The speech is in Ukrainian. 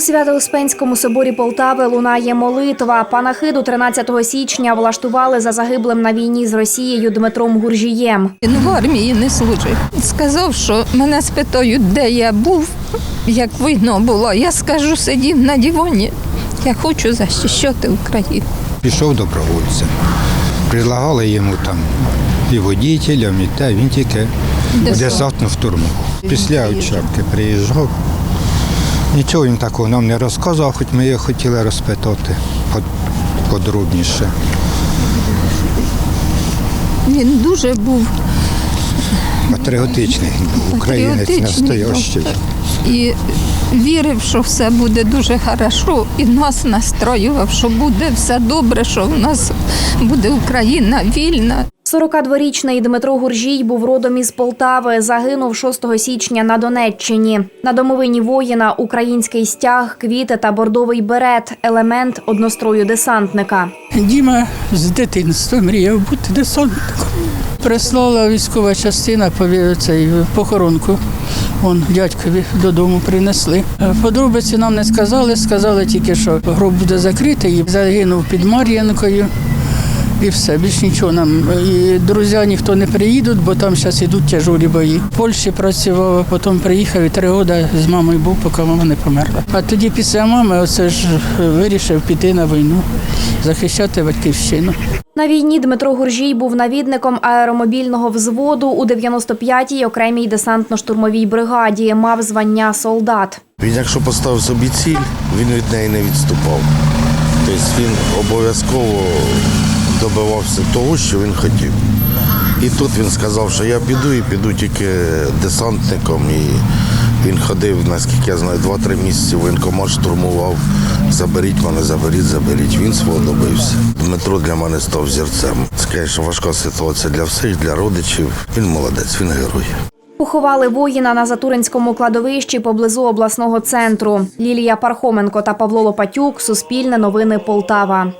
У Свято-Успенському соборі Полтави лунає молитва. Панахиду 13 січня влаштували за загиблим на війні з Росією Дмитром Гуржієм. Він в армії не служив. Сказав, що мене спитають, де я був, як війна була. Я скажу, сидів на дивані. Я хочу захищати Україну. Пішов добровольцем. Предлагали йому там і водітелям, і те, він тільки в Десант. десантну штурму. Після учебки приїжджав. Нічого він такого нам не розказував, хоч ми його хотіли розпитати под- подробніше. Він дуже був Патріотичний українець настоящий. і вірив, що все буде дуже хорошо, і нас настроював, що буде все добре, що в нас буде Україна вільна. 42-річний Дмитро Гуржій був родом із Полтави. Загинув 6 січня на Донеччині. На домовині воїна український стяг, квіти та бордовий берет елемент однострою десантника. Діма з дитинства мріяв бути десантником. Прислала військова частина цей, похоронку. Вон дядькові додому принесли. Е, Подробиці нам не сказали, сказали тільки, що гроб буде закритий, загинув під Мар'янкою. І все, більш нічого нам. І друзі ніхто не приїдуть, бо там зараз йдуть тяжолі бої. В Польщі працював, а потім приїхав і три роки з мамою був, поки мама не померла. А тоді після мами оце ж вирішив піти на війну, захищати батьківщину. На війні Дмитро Гуржій був навідником аеромобільного взводу у 95-й окремій десантно-штурмовій бригаді. Мав звання солдат. Він, якщо поставив собі ціль, він від неї не відступав. Тобто він обов'язково добивався того, що він хотів. І тут він сказав, що я піду і піду тільки десантником. І він ходив, наскільки я знаю, 2-3 місяці воєнкомат штурмував. Заберіть мене, заберіть, заберіть. Він свого добився. Дмитро для мене став зірцем. Це, звісно, важка ситуація для всіх, для родичів. Він молодець, він герой. Поховали воїна на Затуринському кладовищі поблизу обласного центру. Лілія Пархоменко та Павло Лопатюк. Суспільне новини Полтава.